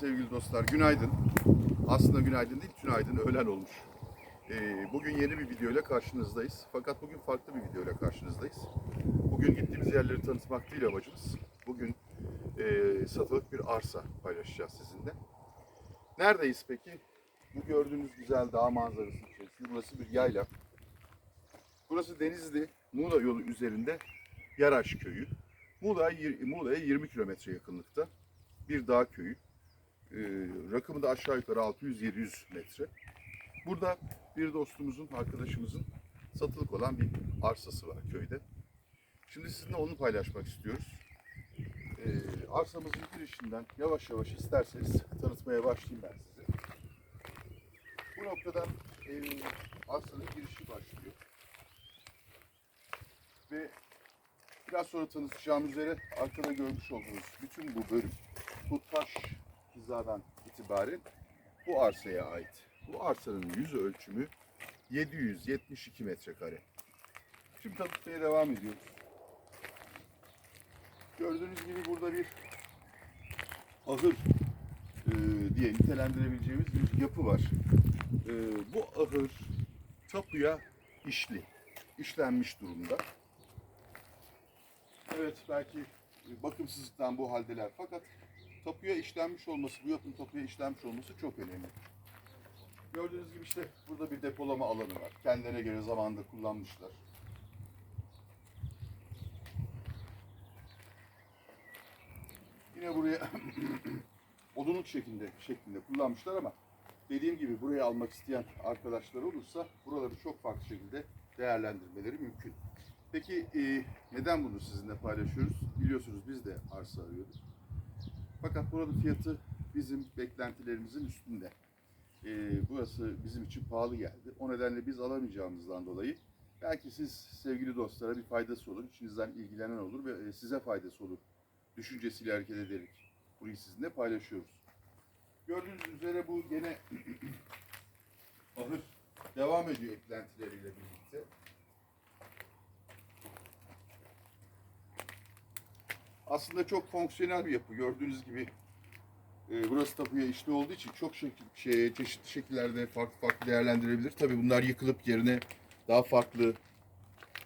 Sevgili dostlar günaydın. Aslında günaydın değil, tünaydın, öğlen olmuş. Ee, bugün yeni bir video ile karşınızdayız. Fakat bugün farklı bir video ile karşınızdayız. Bugün gittiğimiz yerleri tanıtmak değil amacımız. Bugün e, satılık bir arsa paylaşacağız sizinle. Neredeyiz peki? Bu gördüğünüz güzel dağ manzarası içerisinde. Burası bir yayla. Burası Denizli Muğla yolu üzerinde Yaraş köyü. Muğla'ya Muğla'ya 20 kilometre yakınlıkta bir dağ köyü. Rakımı da aşağı yukarı 600-700 metre. Burada bir dostumuzun, arkadaşımızın satılık olan bir arsası var köyde. Şimdi sizinle onu paylaşmak istiyoruz. Ee, arsamızın girişinden yavaş yavaş isterseniz tanıtmaya başlayayım ben size. Bu noktadan e, arsanın girişi başlıyor. Ve biraz sonra tanıtacağım üzere arkada görmüş olduğunuz bütün bu bölüm, bu taş hizadan itibaren bu arsaya ait. Bu arsanın yüz ölçümü 772 metrekare. Şimdi tanıtmaya devam ediyoruz. Gördüğünüz gibi burada bir ahır e, diye nitelendirebileceğimiz bir yapı var. E, bu ahır tapuya işli, işlenmiş durumda. Evet belki bakımsızlıktan bu haldeler fakat tapuya işlenmiş olması, bu yapının tapuya işlenmiş olması çok önemli. Gördüğünüz gibi işte burada bir depolama alanı var. Kendilerine göre zamanında kullanmışlar. Yine buraya odunluk şeklinde şeklinde kullanmışlar ama dediğim gibi buraya almak isteyen arkadaşlar olursa buraları çok farklı şekilde değerlendirmeleri mümkün. Peki e, neden bunu sizinle paylaşıyoruz? Biliyorsunuz biz de arsa arıyorduk. Fakat buranın fiyatı bizim beklentilerimizin üstünde. E, burası bizim için pahalı geldi. O nedenle biz alamayacağımızdan dolayı belki siz sevgili dostlara bir faydası olur, içinizden ilgilenen olur ve e, size faydası olur düşüncesiyle hareket ederek burayı sizinle paylaşıyoruz. Gördüğünüz üzere bu gene ahır devam ediyor eklentileriyle birlikte. Aslında çok fonksiyonel bir yapı. Gördüğünüz gibi e, burası tapuya işli olduğu için çok şekil, şey, çeşitli şekillerde farklı farklı değerlendirebilir. Tabii bunlar yıkılıp yerine daha farklı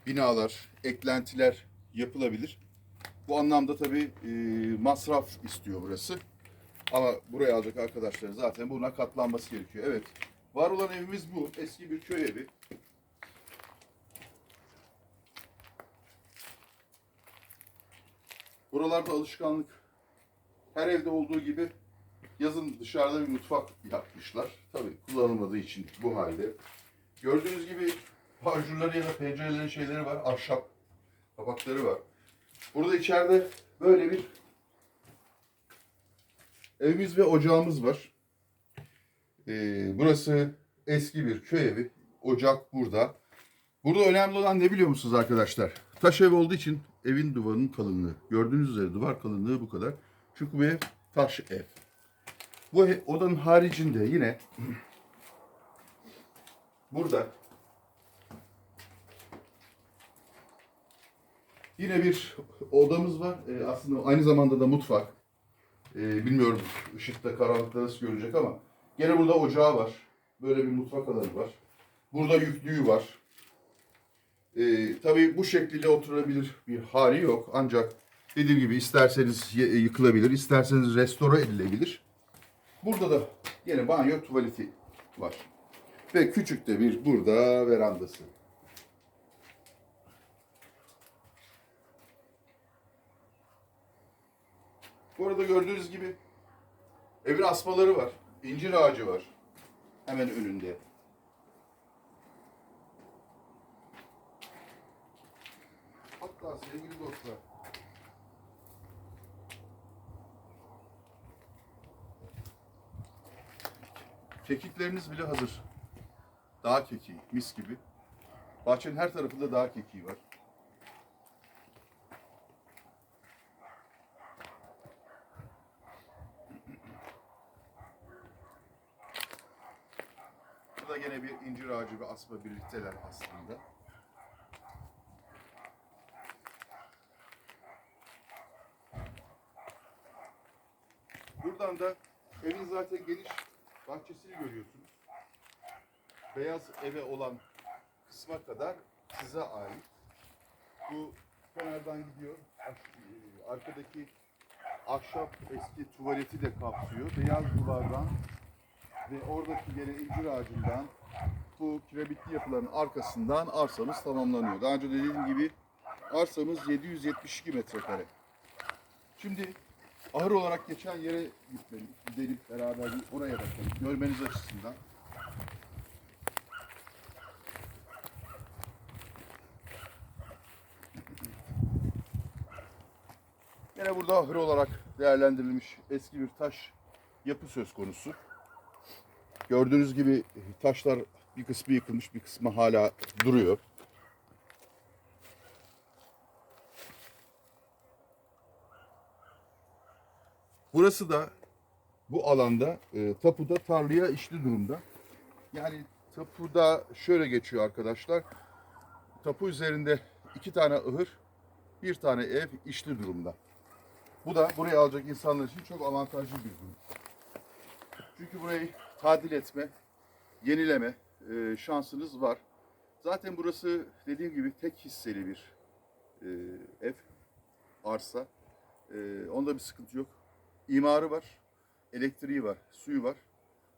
binalar, eklentiler yapılabilir. Bu anlamda tabii e, masraf istiyor burası. Ama buraya alacak arkadaşların zaten buna katlanması gerekiyor. Evet. Var olan evimiz bu. Eski bir köy evi. Buralarda alışkanlık her evde olduğu gibi yazın dışarıda bir mutfak yapmışlar. Tabii kullanılmadığı için bu halde. Gördüğünüz gibi panjurları ya da pencerelerin şeyleri var. Ahşap kapakları var. Burada içeride böyle bir evimiz ve ocağımız var. Ee, burası eski bir köy evi. Ocak burada. Burada önemli olan ne biliyor musunuz arkadaşlar? Taş ev olduğu için evin duvarının kalınlığı. Gördüğünüz üzere duvar kalınlığı bu kadar. Çünkü bu ev taş ev. Bu ev- odanın haricinde yine burada yine bir odamız var. Ee, aslında aynı zamanda da mutfak. Ee, bilmiyorum ışıkta karanlıkta nasıl görünecek ama gene burada ocağı var. Böyle bir mutfak alanı var. Burada yüklüğü var. Ee, tabii bu şekliyle oturabilir bir hali yok. Ancak dediğim gibi isterseniz y- yıkılabilir, isterseniz restore edilebilir. Burada da yine banyo tuvaleti var. Ve küçük de bir burada verandası. Bu arada gördüğünüz gibi evin asmaları var. İncir ağacı var. Hemen önünde. Hatta sevgili dostlar. Kekikleriniz bile hazır. Dağ kekiği, mis gibi. Bahçenin her tarafında dağ kekiği var. Burada gene bir incir ağacı ve asma birlikteler aslında. Buradan da Evin zaten geniş bahçesini görüyorsunuz. Beyaz eve olan kısma kadar size ait. Bu kenardan gidiyor. E, Arkadaki ahşap eski tuvaleti de kapsıyor. Beyaz duvardan ve oradaki yere incir ağacından bu kiremitli yapıların arkasından arsamız tamamlanıyor. Daha önce de dediğim gibi arsamız 772 metrekare. Şimdi ahır olarak geçen yere gidelim, gidelim beraber bir oraya bakalım. Görmeniz açısından. Yine burada ahır olarak değerlendirilmiş eski bir taş yapı söz konusu. Gördüğünüz gibi taşlar bir kısmı yıkılmış, bir kısmı hala duruyor. Burası da bu alanda e, tapuda tarlaya işli durumda. Yani tapuda şöyle geçiyor arkadaşlar. Tapu üzerinde iki tane ıhır, bir tane ev işli durumda. Bu da buraya alacak insanlar için çok avantajlı bir durum. Çünkü burayı tadil etme, yenileme e, şansınız var. Zaten burası dediğim gibi tek hisseli bir e, ev, arsa. E, onda bir sıkıntı yok. İmarı var, elektriği var, suyu var.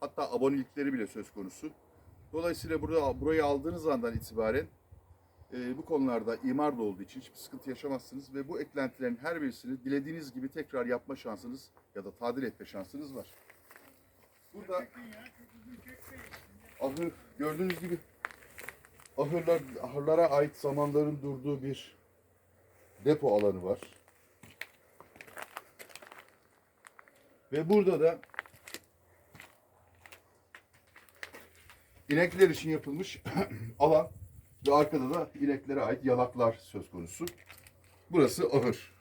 Hatta abonelikleri bile söz konusu. Dolayısıyla burada burayı aldığınız andan itibaren e, bu konularda imar da olduğu için hiçbir sıkıntı yaşamazsınız ve bu eklentilerin her birisini dilediğiniz gibi tekrar yapma şansınız ya da tadil etme şansınız var. Burada ahır gördüğünüz gibi ahırlar ahırlara ait zamanların durduğu bir depo alanı var. Ve burada da inekler için yapılmış alan ve arkada da ineklere ait yalaklar söz konusu. Burası ahır.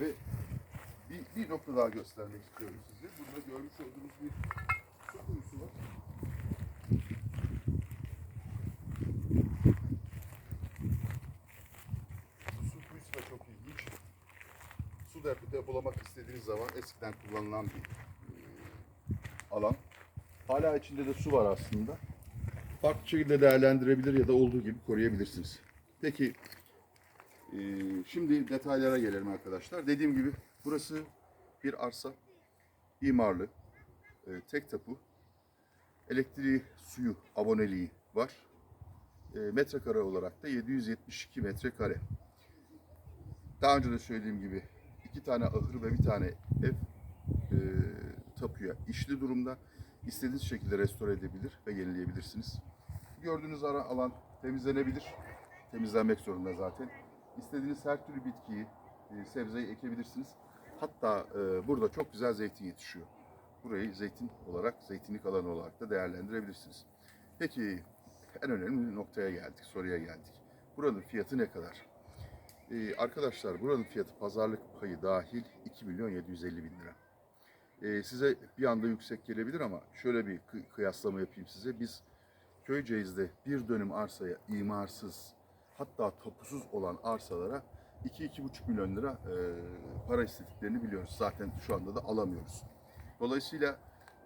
Ve bir, nokta daha göstermek istiyorum size. Burada görmüş olduğunuz bir su kuyusu var. Su kuyusu da çok ilginç. Su depo depolamak istediğiniz zaman eskiden kullanılan bir e, alan. Hala içinde de su var aslında. Farklı şekilde değerlendirebilir ya da olduğu gibi koruyabilirsiniz. Peki ee, şimdi detaylara gelelim arkadaşlar. Dediğim gibi burası bir arsa, imarlı, e, tek tapu, elektriği, suyu, aboneliği var. E, metrekare olarak da 772 metrekare. Daha önce de söylediğim gibi iki tane ahır ve bir tane ev e, tapuya işli durumda. İstediğiniz şekilde restore edebilir ve yenileyebilirsiniz. Gördüğünüz ara alan temizlenebilir. Temizlenmek zorunda zaten. İstediğiniz her türlü bitkiyi, e, sebzeyi ekebilirsiniz. Hatta e, burada çok güzel zeytin yetişiyor. Burayı zeytin olarak, zeytinlik alanı olarak da değerlendirebilirsiniz. Peki en önemli noktaya geldik, soruya geldik. Buranın fiyatı ne kadar? E, arkadaşlar buranın fiyatı pazarlık payı dahil 2 milyon 750 bin lira. E, size bir anda yüksek gelebilir ama şöyle bir kı- kıyaslama yapayım size. Biz Köyceğiz'de bir dönüm arsaya imarsız hatta topusuz olan arsalara 2-2,5 milyon lira e, para istediklerini biliyoruz. Zaten şu anda da alamıyoruz. Dolayısıyla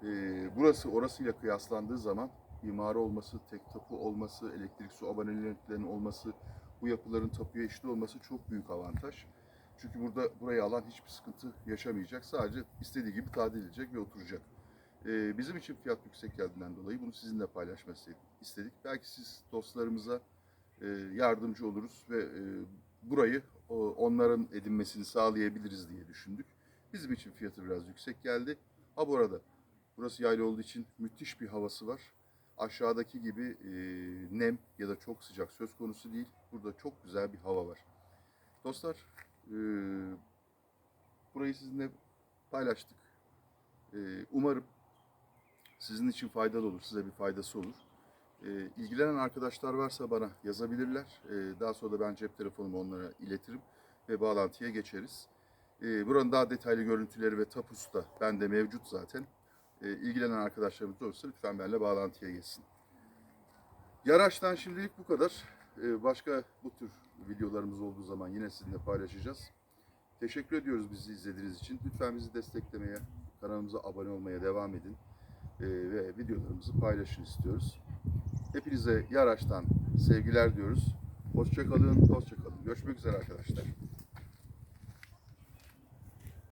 e, burası orasıyla kıyaslandığı zaman imarı olması, tek tapu olması, elektrik su aboneliklerinin olması, bu yapıların tapuya eşit olması çok büyük avantaj. Çünkü burada burayı alan hiçbir sıkıntı yaşamayacak. Sadece istediği gibi tadil edecek ve oturacak. E, bizim için fiyat yüksek geldiğinden dolayı bunu sizinle paylaşmak istedik. Belki siz dostlarımıza e, yardımcı oluruz ve e, burayı onların edinmesini sağlayabiliriz diye düşündük. Bizim için fiyatı biraz yüksek geldi. Ha bu arada burası yayla olduğu için müthiş bir havası var. Aşağıdaki gibi e, nem ya da çok sıcak söz konusu değil. Burada çok güzel bir hava var. Dostlar e, burayı sizinle paylaştık. E, umarım sizin için faydalı olur, size bir faydası olur. E, ilgilenen arkadaşlar varsa bana yazabilirler. E, daha sonra da ben cep telefonumu onlara iletirim ve bağlantıya geçeriz. Ee, buranın daha detaylı görüntüleri ve tapusu da bende mevcut zaten. Ee, ilgilenen arkadaşlarımız olursa lütfen benimle bağlantıya geçsin. Yaraç'tan şimdilik bu kadar. Ee, başka bu tür videolarımız olduğu zaman yine sizinle paylaşacağız. Teşekkür ediyoruz bizi izlediğiniz için. Lütfen bizi desteklemeye, kanalımıza abone olmaya devam edin. Ee, ve videolarımızı paylaşın istiyoruz. Hepinize Yaraç'tan sevgiler diyoruz. Hoşçakalın, hoşçakalın. Görüşmek üzere arkadaşlar.